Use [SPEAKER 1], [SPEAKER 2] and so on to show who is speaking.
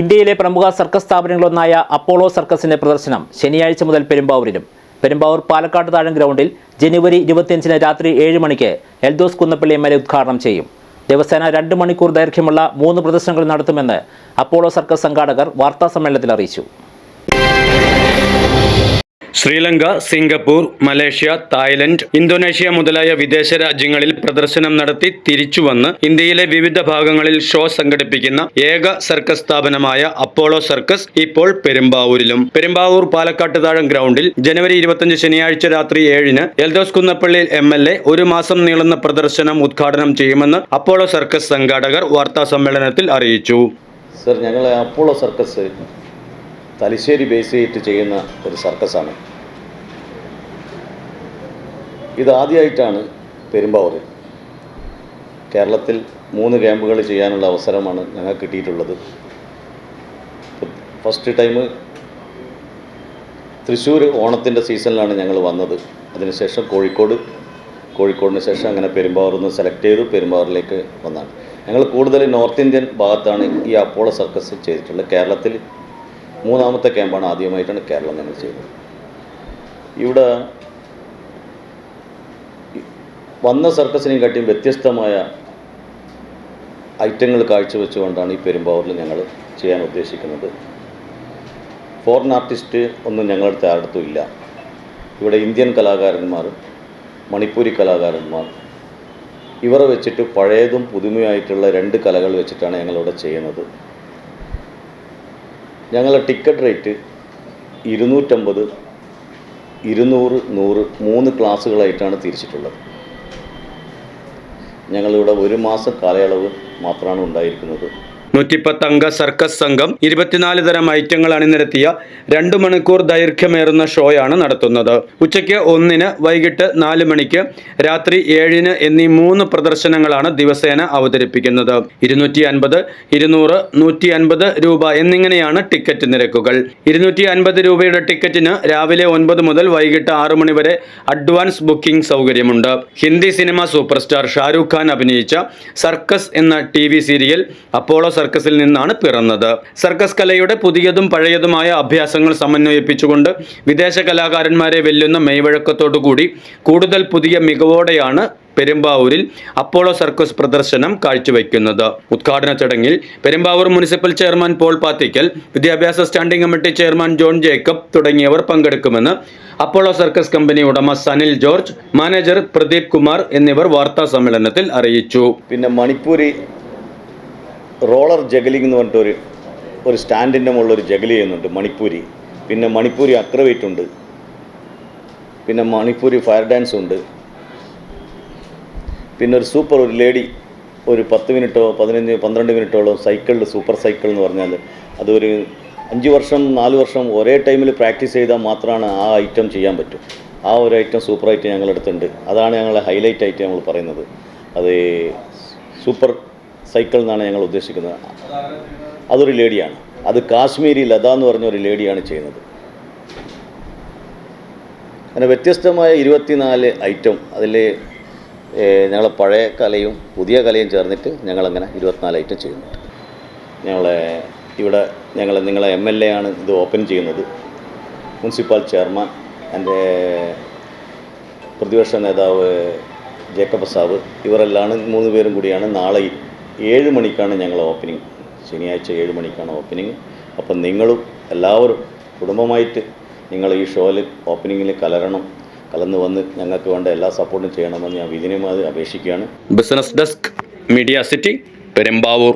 [SPEAKER 1] ഇന്ത്യയിലെ പ്രമുഖ circus സ്ഥാപനങ്ങളൊന്നായ Apollo സർക്കസിന്റെ പ്രദർശനം ശനിയാഴ്ച മുതൽ പെരുമ്പാവൂരിലും. പെരുമ്പാവൂർ പാലക്കാട് താഴം ഗ്രൗണ്ടിൽ ജനുവരി ഇരുപത്തിയഞ്ചിന് രാത്രി ഏഴ് മണിക്ക് എൽദോസ് കുന്നപ്പള്ളി എം എൽ ഉദ്ഘാടനം ചെയ്യും. ദിവസേന രണ്ട് മണിക്കൂർ ദൈർഘ്യമുള്ള മൂന്ന് പ്രദർശനങ്ങൾ നടത്തുമെന്ന് അപ്പോളോ സർക്കസ് സംഘാടകർ വാർത്താസമ്മേളനത്തിൽ അറിയിച്ചു.
[SPEAKER 2] Sri Lanka Singapore Malaysia Thailand Indonesia മുതലായ വിദേശ രാജ്യങ്ങളിൽ പ്രദർശനം നടത്തി തിരിച്ചുവന്ന് ഇന്ത്യയിലെ വിവിധ ഭാഗങ്ങളിൽ ഷോ സംഘടിപ്പിക്കുന്ന ഏക സർക്കസ് സ്ഥാപനമായ അപ്പോളോ സർക്കസ് ഇപ്പോൾ പെരുമ്പാവൂരിലും. പെരുമ്പാവൂർ പാലക്കാട്ട് താഴം ഗ്രൗണ്ടിൽ ജനുവരി ഇരുപത്തിയഞ്ച് ശനിയാഴ്ച രാത്രി ഏഴിന് Eldhose Kunnappilly M L A ഒരു മാസം നീളുന്ന പ്രദർശനം ഉദ്ഘാടനം ചെയ്യുമെന്ന് അപ്പോളോ സർക്കസ് സംഘാടകർ വാർത്താ സമ്മേളനത്തിൽ അറിയിച്ചു.
[SPEAKER 3] സർ ഞങ്ങൾ അപ്പോളോ സർക്കസ് തലശ്ശേരി ബേസ് ചെയ്തിട്ട് ചെയ്യുന്ന ഒരു സർക്കസാണ് ഇതാദ്യമായിട്ടാണ് പെരുമ്പാവൂരിൽ കേരളത്തിൽ മൂന്ന് ക്യാമ്പുകൾ ചെയ്യാനുള്ള അവസരമാണ് ഞങ്ങൾക്ക് കിട്ടിയിട്ടുള്ളത്. ഫസ്റ്റ് ടൈം തൃശ്ശൂർ ഓണത്തിന്റെ സീസണിലാണ് ഞങ്ങൾ വന്നത്. അതിനുശേഷം കോഴിക്കോട് കോഴിക്കോടിന് ശേഷം അങ്ങനെ പെരുമ്പാവൂർ നിന്ന് സെലക്ട് ചെയ്തു പെരുമ്പാവൂരിലേക്ക് വന്നാണ്. ഞങ്ങൾ കൂടുതൽ നോർത്ത് ഇന്ത്യൻ ഭാഗത്താണ് ഈ അപ്പോളോ സർക്കസ് ചെയ്തിട്ടുള്ളത്. കേരളത്തിൽ മൂന്നാമത്തെ ക്യാമ്പാണ് ആദ്യമായിട്ടാണ് കേരളം ഞങ്ങൾ ചെയ്തത്. ഇവിടെ വന്ന സർക്കസിനെയും കാട്ടിയും വ്യത്യസ്തമായ ഐറ്റങ്ങൾ കാഴ്ചവെച്ചുകൊണ്ടാണ് ഈ പെരുമ്പാവൂരിൽ ഞങ്ങൾ ചെയ്യാൻ ഉദ്ദേശിക്കുന്നത്. ഫോറിൻ ആർട്ടിസ്റ്റ് ഒന്നും ഞങ്ങളുടെ ആരുടെ ഇല്ല. ഇവിടെ ഇന്ത്യൻ കലാകാരന്മാർ മണിപ്പൂരി കലാകാരന്മാർ ഇവരെ വെച്ചിട്ട് പഴയതും പുതുമയായിട്ടുള്ള രണ്ട് കലകൾ വെച്ചിട്ടാണ് ഞങ്ങളിവിടെ ചെയ്യുന്നത്. ഞങ്ങളുടെ ടിക്കറ്റ് റേറ്റ് ഇരുന്നൂറ്റമ്പത് ഇരുന്നൂറ് നൂറ് മൂന്ന് ക്ലാസ്സുകളായിട്ടാണ് തിരിച്ചിട്ടുള്ളത്. ഞങ്ങളിവിടെ ഒരു മാസം കാലയളവ് മാത്രമാണ് ഉണ്ടായിരിക്കുന്നത്.
[SPEAKER 2] നൂറ്റിപ്പത്ത് അംഗ സർക്കസ് സംഘം ഇരുപത്തിനാല് തരം ഐറ്റങ്ങൾ അണിനിരത്തിയ രണ്ടു മണിക്കൂർ ദൈർഘ്യമേറുന്ന ഷോയാണ് നടത്തുന്നത്. ഉച്ചയ്ക്ക് ഒന്നിന് വൈകിട്ട് നാല് മണിക്ക് രാത്രി ഏഴിന് എന്നീ മൂന്ന് പ്രദർശനങ്ങളാണ് ദിവസേന അവതരിപ്പിക്കുന്നത്. ഇരുന്നൂറ്റി അൻപത് ഇരുന്നൂറ് നൂറ്റി അൻപത് രൂപ എന്നിങ്ങനെയാണ് ടിക്കറ്റ് നിരക്കുകൾ. ഇരുന്നൂറ്റി അൻപത് രൂപയുടെ ടിക്കറ്റിന് രാവിലെ ഒൻപത് മുതൽ വൈകിട്ട് ആറു മണി വരെ അഡ്വാൻസ് ബുക്കിംഗ് സൗകര്യമുണ്ട്. Hindi cinema super star Shahrukh Khan അഭിനയിച്ച സർക്കസ് എന്ന ടി സീരിയൽ അപ്പോളോ സർക്കസിൽ നിന്നാണ് പിറന്നത്. സർക്കസ് കലയുടെ പുതിയതും പഴയതുമായ അഭ്യാസങ്ങൾ സമന്വയിപ്പിച്ചുകൊണ്ട് വിദേശ കലാകാരന്മാരെ വെല്ലുന്ന മെയ്വഴക്കത്തോടുകൂടി കൂടുതൽ പുതിയ മികവോടെയാണ് പെരുമ്പാവൂരിൽ അപ്പോളോ സർക്കസ് പ്രദർശനം കാഴ്ചവെക്കുന്നത്. ഉദ്ഘാടന ചടങ്ങിൽ Perumbavoor municipal chairman Paul Pathikkal വിദ്യാഭ്യാസ standing committee chairman John Jacob തുടങ്ങിയവർ പങ്കെടുക്കുമെന്ന് അപ്പോളോ സർക്കസ് കമ്പനി ഉടമ സനിൽ ജോർജ് മാനേജർ പ്രദീപ് കുമാർ എന്നിവർ വാർത്താ സമ്മേളനത്തിൽ അറിയിച്ചു.
[SPEAKER 3] പിന്നെ മണിപ്പൂരി റോളർ ജഗലിംഗ് എന്ന് പറഞ്ഞിട്ട് ഒരു സ്റ്റാൻഡിന്റെ ഒരു ജഗലി ചെയ്യുന്നുണ്ട് മണിപ്പൂരി. പിന്നെ മണിപ്പൂരി അക്രവേറ്റ് ഉണ്ട്. പിന്നെ മണിപ്പൂരി ഫയർ ഡാൻസ് ഉണ്ട്. പിന്നെ ഒരു സൂപ്പർ ഒരു ലേഡി ഒരു പത്ത് മിനിറ്റോ പതിനഞ്ച് പന്ത്രണ്ട് മിനിറ്റോളോ സൈക്കിളിൽ സൂപ്പർ സൈക്കിൾ എന്ന് പറഞ്ഞാൽ അതൊരു അഞ്ച് വർഷം നാല് വർഷം ഒരേ ടൈമിൽ പ്രാക്ടീസ് ചെയ്താൽ മാത്രമാണ് ആ ഐറ്റം ചെയ്യാൻ പറ്റും. ആ ഒരു ഐറ്റം സൂപ്പർ ഐറ്റം ഞങ്ങളെടുത്തുണ്ട് അതാണ് ഞങ്ങളെ ഹൈലൈറ്റ് ആയിട്ട് ഞങ്ങൾ പറയുന്നത്. അത് സൂപ്പർ സൈക്കിൾ എന്നാണ് ഞങ്ങൾ ഉദ്ദേശിക്കുന്നത്. അതൊരു ലേഡിയാണ്. അത് കാശ്മീരി ലത എന്ന് പറഞ്ഞ ഒരു ലേഡിയാണ് ചെയ്യുന്നത്. അങ്ങനെ വ്യത്യസ്തമായ ഇരുപത്തിനാല് ഐറ്റം അതിൽ ഞങ്ങളെ പഴയ കലയും പുതിയ കലയും ചേർന്നിട്ട് ഞങ്ങളങ്ങനെ ഇരുപത്തിനാല് ഐറ്റം ചെയ്യുന്നുണ്ട്. ഞങ്ങളെ ഇവിടെ ഞങ്ങൾ നിങ്ങളെ എം എൽ എ ആണ് ഇത് ഓപ്പൺ ചെയ്യുന്നത്. മുനിസിപ്പൽ ചെയർമാൻ എന്റെ പ്രതിപക്ഷ നേതാവ് ജേക്കബ് സാബ് ഇവരെല്ലാം മൂന്ന് പേരും കൂടിയാണ് നാളെ ഏഴ് മണിക്കാണ് ഞങ്ങൾ ഓപ്പനിങ് ശനിയാഴ്ച ഏഴ് മണിക്കാണ് ഓപ്പനിങ് അപ്പം നിങ്ങളും എല്ലാവരും കുടുംബമായിട്ട് നിങ്ങൾ ഈ ഷോയിൽ ഓപ്പനിങ്ങിൽ കലരണം. കലന്ന് വന്ന് ഞങ്ങൾക്ക് വേണ്ട എല്ലാ സപ്പോർട്ടും ചെയ്യണമെന്ന് ഞാൻ വിധിനമായി അപേക്ഷിക്കുകയാണ്.
[SPEAKER 2] Business desk media city Perumbavoor